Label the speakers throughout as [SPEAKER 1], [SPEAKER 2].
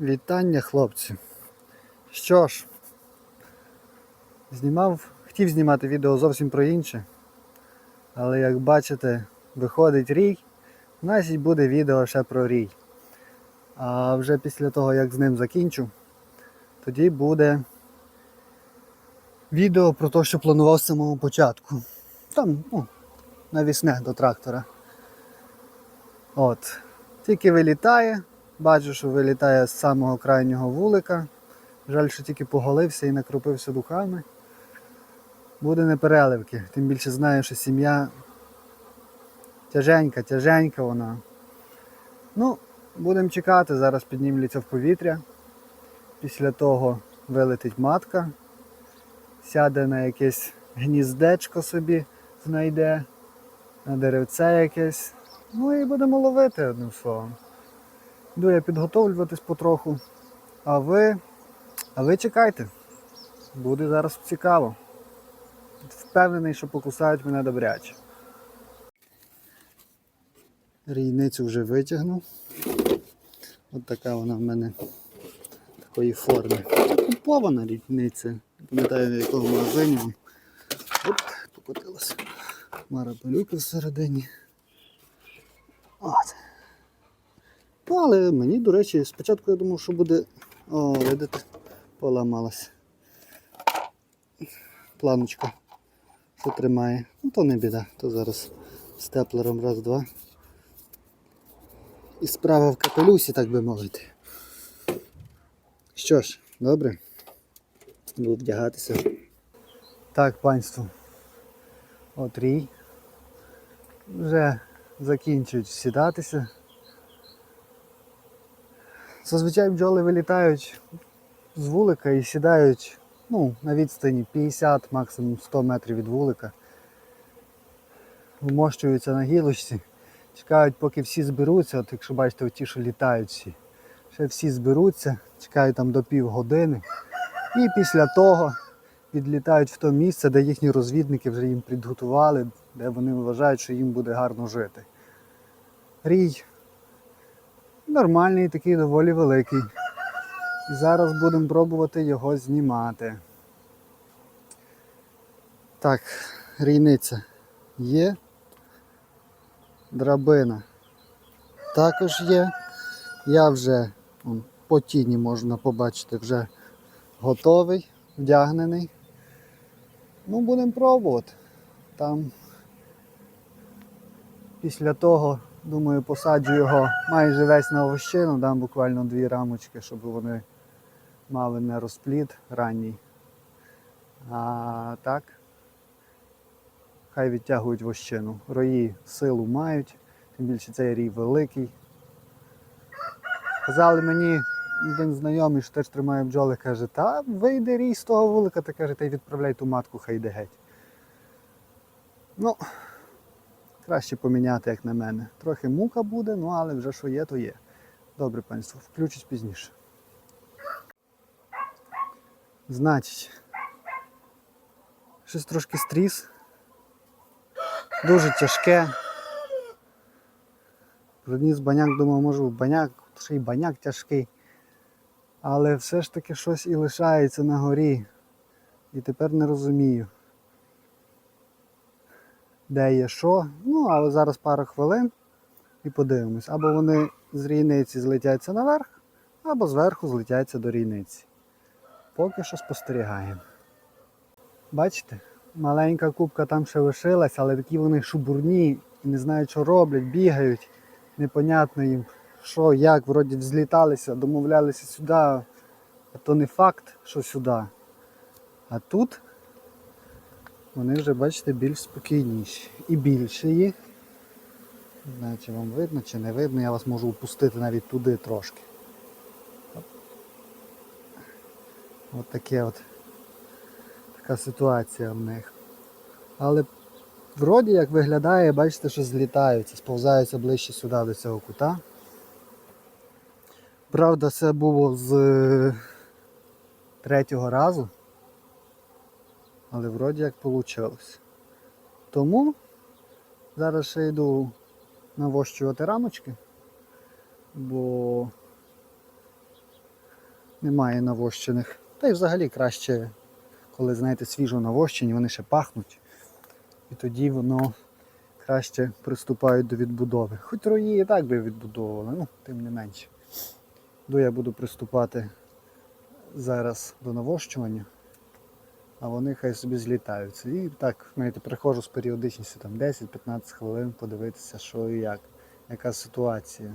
[SPEAKER 1] Вітання, хлопці. Що ж, знімав, хотів знімати відео зовсім про інше. Але як бачите, виходить рій, значить буде відео ще про рій. А вже після того, як з ним закінчу, тоді буде відео про те, що планував з самого початку. Там, ну, навісне до трактора. От. Тільки вилітає. Бачу, що вилітає з самого крайнього вулика. Жаль, що тільки поголився і накропився духами. Буде непереливки. Тим більше знаю, що сім'я тяженька, тяженька вона. Ну, будемо чекати, зараз піднімляться в повітря. Після того вилетить матка, сяде на якесь гніздечко собі, знайде, на деревце якесь. Ну і будемо ловити одним словом. Йду я підготовлюватись потроху. А ви. А ви чекайте. Буде зараз цікаво. Впевнений, що покусають мене добряче. Рійницю вже витягнув. От така вона в мене такої форми. Купована рійниця. Пам'ятаю в якому магазині. Оп, покотилася. Мара пилюки всередині. От. Але мені, до речі, спочатку я думав, що буде. О, видите, поламалась. Планочка, що тримає. Ну то не біда, то зараз степлером раз-два. І справа в капелюсі, так би мовити. Що ж, добре. Буду вдягатися. Так, панство. От рій. Вже закінчують сідатися. Зазвичай бджоли вилітають з вулика і сідають ну, на відстані 50, максимум 100 метрів від вулика. Вмощуються на гілочці, чекають, поки всі зберуться, от якщо бачите, ті, що літають всі. Ще всі зберуться, чекають там до півгодини. І після того відлітають в то місце, де їхні розвідники вже їм підготували, де вони вважають, що їм буде гарно жити. Рій нормальний, такий доволі великий. І зараз будемо пробувати його знімати. Так, рійниця є. Драбина також є. Я вже вон, по тіні можна побачити, вже готовий, вдягнений. Ну, будемо пробувати. Там після того Думаю, посаджу його майже весь на овощину, дам буквально дві рамочки, щоб вони мали не розплід ранній. А так, хай відтягують вощину. Рої силу мають, тим більше цей рій великий. Казали мені, один знайомий, що теж тримає бджоли, каже, та вийде рій з того вулика, та каже, та й відправляй ту матку, хай йде геть. Ну, Краще поміняти, як на мене. Трохи мука буде, ну але вже що є, то є. Добре, панство, включусь пізніше. Значить, щось трошки стріс. Дуже тяжке. Приніс баняк, думав, можу баняк, ще й баняк тяжкий. Але все ж таки щось і лишається на горі. І тепер не розумію де є що. Ну, але зараз пару хвилин і подивимось. Або вони з рійниці злетяться наверх, або зверху злетяться до рійниці. Поки що спостерігаємо. Бачите, маленька кубка там ще лишилась, але такі вони шубурні і не знають, що роблять, бігають. Непонятно їм, що, як, вроді взліталися, домовлялися сюди, а то не факт, що сюди. А тут вони вже, бачите, більш спокійніші. І більше їх. Не знаю, чи вам видно, чи не видно, я вас можу опустити навіть туди трошки. От таке от така ситуація в них. Але вроді як виглядає, бачите, що злітаються, сповзаються ближче сюди до цього кута. Правда, це було з е, третього разу але вроді як вийшло. Тому зараз ще йду навощувати рамочки, бо немає навощених. Та й взагалі краще, коли, знаєте, свіжо навощені, вони ще пахнуть. І тоді воно краще приступають до відбудови. Хоч рої і так би відбудовували, ну, тим не менше. Ду я буду приступати зараз до навощування, а вони хай собі злітаються. І так, знаєте, приходжу з періодичністю там 10-15 хвилин подивитися, що і як, яка ситуація.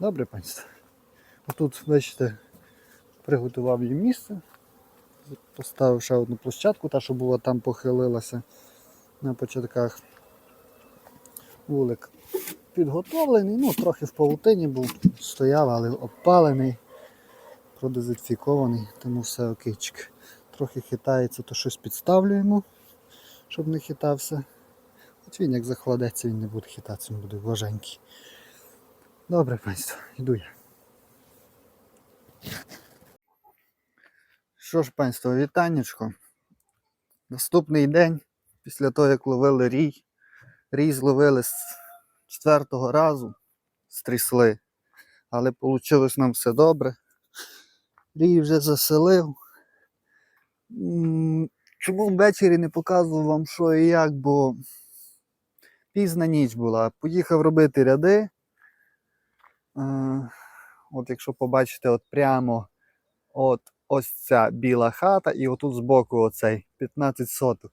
[SPEAKER 1] Добре, панство. Отут, бачите, приготував їм місце. Поставив ще одну площадку, та, що була там похилилася на початках. Вулик підготовлений, ну трохи в павутині був, стояв, але обпалений, продезінфікований, тому все окейчик. Трохи хитається, то щось підставлюємо, щоб не хитався. От він як захладеться, він не буде хитатися, він буде важенький. Добре, панство, йду я. Що ж, панство, вітаннячко. Наступний день, після того, як ловили рій, рій зловили з четвертого разу, стрісли. Але вийшло нам все добре. Рій вже заселив. Чому ввечері не показував вам що і як, бо пізна ніч була. Поїхав робити ряди. Е, От якщо побачите, от прямо от ось ця біла хата, і отут збоку оцей 15 соток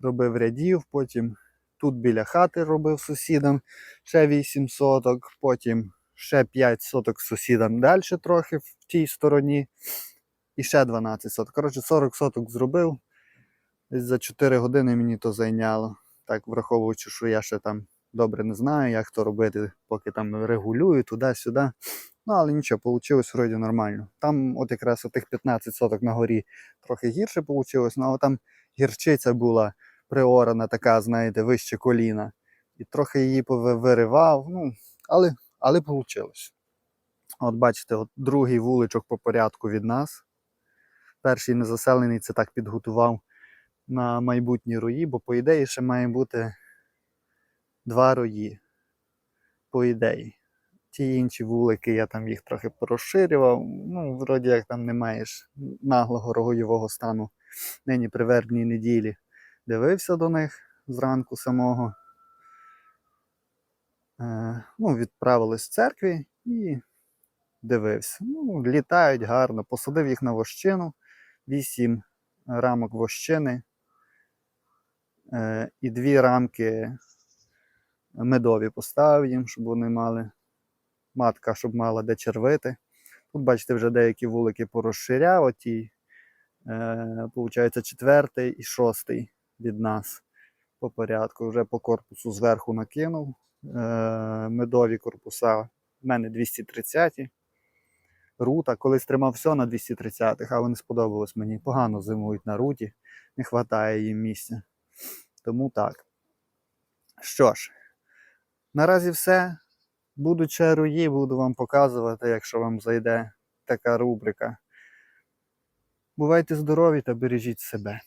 [SPEAKER 1] робив рядів, потім тут біля хати робив сусідам ще 8 соток, потім ще 5 соток сусідам далі трохи в тій стороні, і ще 12 соток. Коротше, 40 соток зробив. Десь за 4 години мені то зайняло. Так, враховуючи, що я ще там добре не знаю, як то робити, поки там регулюю туди-сюди. Ну, але нічого, вийшло вроді нормально. Там, от якраз тих 15 соток на горі трохи гірше вийшло, ну, але там гірчиця була приорана, така, знаєте, вище коліна. І трохи її виривав, ну, але, але вийшло. От бачите, от другий вуличок по порядку від нас. Перший незаселений це так підготував на майбутні рої, бо по ідеї ще має бути два рої. По ідеї. Ті інші вулики, я там їх трохи порозширював. Ну, вроді як там не маєш наглого рогойового стану нині при вербній неділі. Дивився до них зранку самого. Е, ну, відправились з церкви і дивився. Ну, літають гарно. Посадив їх на вощину, вісім рамок вощини е, і дві рамки медові поставив їм, щоб вони мали матка, щоб мала де червити. Тут, бачите, вже деякі вулики порозширяв, оті, е, четвертий і шостий від нас по порядку. Вже по корпусу зверху накинув. Е, медові корпуса в мене 230. Рута, колись тримав все на 230-х, а вони сподобалось мені. Погано зимують на руті, не вистачає їм місця. Тому так. Що ж, наразі все. Будуть ще руї, буду вам показувати, якщо вам зайде така рубрика. Бувайте здорові та бережіть себе.